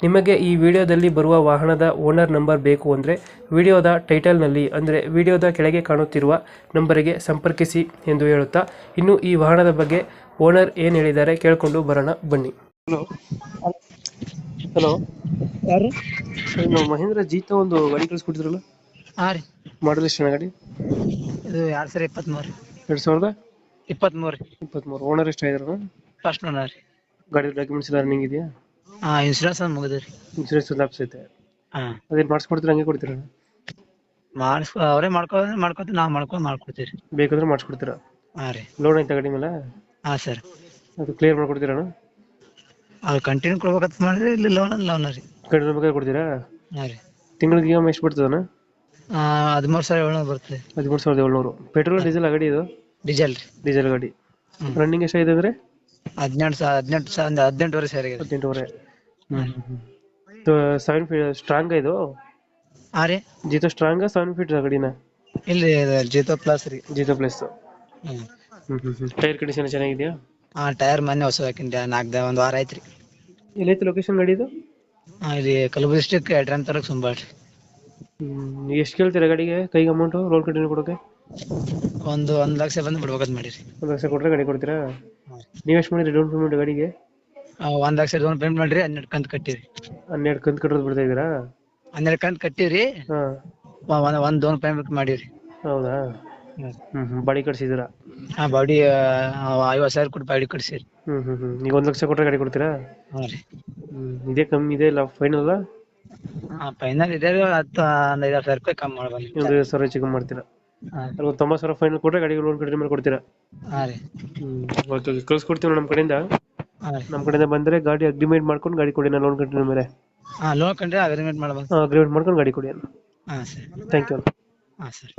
ನಿಮಗೆ ಈ ವಿಡಿಯೋದಲ್ಲಿ ಬರುವ ವಾಹನದ ಓನರ್ ನಂಬರ್ ಬೇಕು ಅಂದರೆ ವಿಡಿಯೋದ ಟೈಟಲ್ನಲ್ಲಿ ಅಂದರೆ ವಿಡಿಯೋದ ಕೆಳಗೆ ಕಾಣುತ್ತಿರುವ ನಂಬರಿಗೆ ಸಂಪರ್ಕಿಸಿ ಎಂದು ಹೇಳುತ್ತಾ ಇನ್ನು ಈ ವಾಹನದ ಬಗ್ಗೆ ಓನರ್ ಏನು ಹೇಳಿದ್ದಾರೆ ಕೇಳಿಕೊಂಡು ಬರೋಣ ಬನ್ನಿ. ಹಲೋ. ಹಲೋ. ಯಾರು? ನಾವು ಮಹೇಂದ್ರ ಜೀತ ಒಂದು ಗಾಡಿ ಕಳಿಸ್ಕೊಟ್ಟಿದ್ರಲ್ಲ? ಹಾಂ ರೀ. ಮಾಡಲ್ ಎಷ್ಟು ಗಾಡಿ? ಇದು ಎರಡ್ ಸಾವಿರ ಇಪ್ಪತ್ಮೂರು ಎರಡು ಸಾವಿರದ? ಇಪ್ಪತ್ಮೂರು ರೀ. ಇಪ್ಪತ್ತ್ಮೂರು ಓನರ್ ಎಷ್ಟು ಆಗಿದ್ರು ಫಸ್ಟ್ ಓನರ್ ರೀ. ಗಾಡಿ ಡಾಕ್ಯುಮೆಂಟ್ಸ್ ಎಲ್ಲ ರನ್ನಿಂಗ್ ಇದೆಯಾ? ಹಾ ಇನ್ಶೂರೆನ್ಸ್ ಒಂದು ಮುಗಿದ್ರಿ ಇನ್ಶೂರೆನ್ಸ್ ಲಾಪ್ಸ್ ಐತೆ. ಹಾ. ಅದೇನು ಮಾಡಿಸ್ಕೊಡ್ತೀರಾ ಹಂಗೆ ಕೊಡ್ತೀರಾ? ಮಾಡಿಸ್ ಅವರೇ ಮಾಡ್ಕೊ ಮಾಡ್ಕೊತೀವಿ ನಾವು ಮಾಡ್ಕೊಂಡು ಮಾಡ್ಕೊಡ್ತೀವಿ ಬೇಕಾದ್ರೆ ಮಾಡ್ಸ್ಕೊಡ್ತೀರ? ಹಾ ರೀ. ಲೋನ್ ಐತೆ ಗಾಡಿ ಮೇಲೆ? ಹಾ ಸರ್. ಅದು ಕ್ಲಿಯರ್ ಮಾಡ್ಕೊಡ್ತೀರಾ? ಅದು ಕಂಟಿನ್ಯೂ ಕೊಡ್ಬೇಕಂತ ಮಾಡ್ರಿ ಇಲ್ಲಿ ಲೋನ್ ಲೋನ್ ರೀ. ಕಡಿಮೆ ಬೇಕಾದ್ರೆ ಕೊಡ್ತೀರಾ? ಹಾ ರೀ. ತಿಂಗಳಿಗೆ ಇ ಎಂ ಎಷ್ಟು ಬರ್ತದಣ್ಣ? ಹದಿಮೂರು ಸಾವಿರ ಏಳ್ನೂರು ಬರ್ತದೆ. ಹದಿಮೂರು ಸಾವಿರದ ಏಳ್ನೂರು. ಪೆಟ್ರೋಲ್ ಡೀಸೆಲ್ ಗಾಡಿ ಇದು? ಡೀಸೆಲ್ ರೀ. ಡೀಸೆಲ್ ಗಾಡಿ. ಹ್ಮ್. ರನ್ನಿಂಗ್ ಎಷ್ಟಾಗಿದೆ ಅಂದ್ರೆ? ಹದಿನೆಂಟು ಸಾವಿರ ಹದಿನೆಂಟು ಸಾವಿರ ಒಂದು ಹದಿನೆಂಟುವರೆ ಸಾವಿರ ಆಗಿದೆ. ಹದಿನೆಂಟುವರೆ. ಸೆವೆನ್ ಫೀಟ್ ಸ್ಟ್ರಾಂಗ್ ಇದು? ಹಾ ರೀ? ಜೀತೋ ಸ್ಟ್ರಾಂಗ್ ಸೆವೆನ್ ಫೀಟ್ ಗಾಡಿನ? ಇಲ್ಲಿ ಜೀತೋ ಪ್ಲಸ್ ರೀ. ಜೀತೋ ಪ್ಲಸ್ ಹ್ಮ್. ಟೈರ್ ಕಂಡೀಷನ್ ಚೆನ್ನಾಗಿದೆಯಾ? ಹಾ ಟೈರ್ ಮೊನ್ನೆ ಹೊಸ ಹಾಕಿಂದ ನಾಲ್ಕು ಒಂದು ವಾರ ಆಯ್ತು ರೀ ಎಲ್ಲೈತೆ ಲೊಕೇಶನ್ ಗಾಡಿ ಇದು ಹಾ ಇಲ್ಲಿ ಕಲಬುರಗಿ ಡಿಸ್ಟಿಕ್ ಎಡ್ರನ್ ತರಕ್ಕೆ ಸುಂಬಾಳ್ ರೀ. ಎಷ್ಟು ಕೇಳ್ತೀರಾ ಗಾಡಿಗೆ? ಕೈಗೆ ಅಮೌಂಟು ರೋಲ್ ಕಟ್ಟಿನ ಕೊಡೋಕೆ? ಒಂದು ಒಂದ್ ಲಕ್ಷ ಬಂದು ಬಿಡ್ಬೇಕಂತ ಮಾಡಿರಿ. ಒಂದು ಲಕ್ಷ ಕೊಟ್ಟರೆ ಗಾಡಿ ಕೊಡ್ತೀರಾ? ನೀವು ಎಷ್ಟು ಮಾಡಿರಿ ಡೌನ್ ಪೇಮೆಂಟ್ ಗಾಡಿಗೆ? ಆ, ಒಂದ್ ಲಕ್ಷ ಲೋನ್ ಪೇಮೆಂಟ್ ಮಾಡ್ರಿ ಹನ್ನೆರಡು ಕಂತ್ ಕಟ್ಟಿರಿ. ಹನ್ನೆರಡು ಕಂತು ಕಟ್ಟೋದು ಬಿಡ್ತಾ ಇದೀರಾ ಹನ್ನೆರಡು ಕಂತ್ ಹಾಂ. ವ- ಒಂದ್ ಒಂದ್ ಲೋನ್ ಪೇಮೆಂಟ್ ಮಾಡಿವ್ರಿ ಹೌದಾ? ಹ್ಞೂ ಹ್ಞೂ ಬಾಡಿ ಕಟ್ಸಿದ್ದೀರಾ? ಹಾ ಬಾಡಿ ಐವತ್ ಸಾವಿರ ಕೊಟ್ಟು ಬಾಡಿ ಕಟ್ಸಿರಿ. ಹ್ಮ್ ಹ್ಮ್ ಹ್ಞೂ ಈಗ ಒಂದ್ ಲಕ್ಷ ಕೊಟ್ಟರೆ ಗಾಡಿ ಕೊಡ್ತೀರಾ? ಹಾ ರೀ. ಹ್ಮ್ ಇದೇ ಕಮ್ಮಿ ಇದೆ ಇಲ್ಲ ಫೈನಲ್ ಆ ಹಾ ಫೈನಲ್ ಇದೆ ರೀ ಹತ್ತು ಒಂದ್ ಐದಾರು ಸಾವಿರ ರೂಪಾಯಿ ಕಮ್ಮಿ ಮಾಡ್ಬೋದು. ಒಂದು ಐವತ್ತು ಸಾವಿರ ಕಮ್ಮಿ ಮಾಡ್ತೀರಾ? ಒಂದು ತೊಂಬತ್ತು ಸಾವಿರ ಫೈನಲ್ ಕೊಟ್ಟರೆ ಗಾಡಿಗೆ ಲೋನ್ ಕಡಿಮೆ ಮಾಡಿ ಕೊಡ್ತೀರಾ ಹಾ ರೀ. ಹ್ಮ್ ಓಕೆ ಕಳ್ಸ್ಕೊಡ್ತೀವಿ ನಮ್ಮ ಕಡೆಯಿಂದ. ರೀ. ನಮ್ಮ ಕಡೆಯಿಂದ ಬಂದ್ರೆ ಗಾಡಿ ಅಗ್ರಿಮೆಂಟ್ ಮಾಡ್ಕೊಂಡು ಗಾಡಿ ಕೊಡಿ ನಾನು ಲೋನ್ ಕಂಟಿನ್ಯೂ ಮೇಲೆ. ಹಾ ಲೋನ್ ಕಂಡ್ರೆ ಅಗ್ರಿಮೆಂಟ್ ಮಾಡ್ಬೋದು. ಅಗ್ರಿಮೆಂಟ್ ಮಾಡ್ಕೊಂಡು ಗಾಡಿ ಕೊಡಿ ಹಾ ಸರ್. ಥ್ಯಾಂಕ್ ಯು ಹಾ ಸರ್.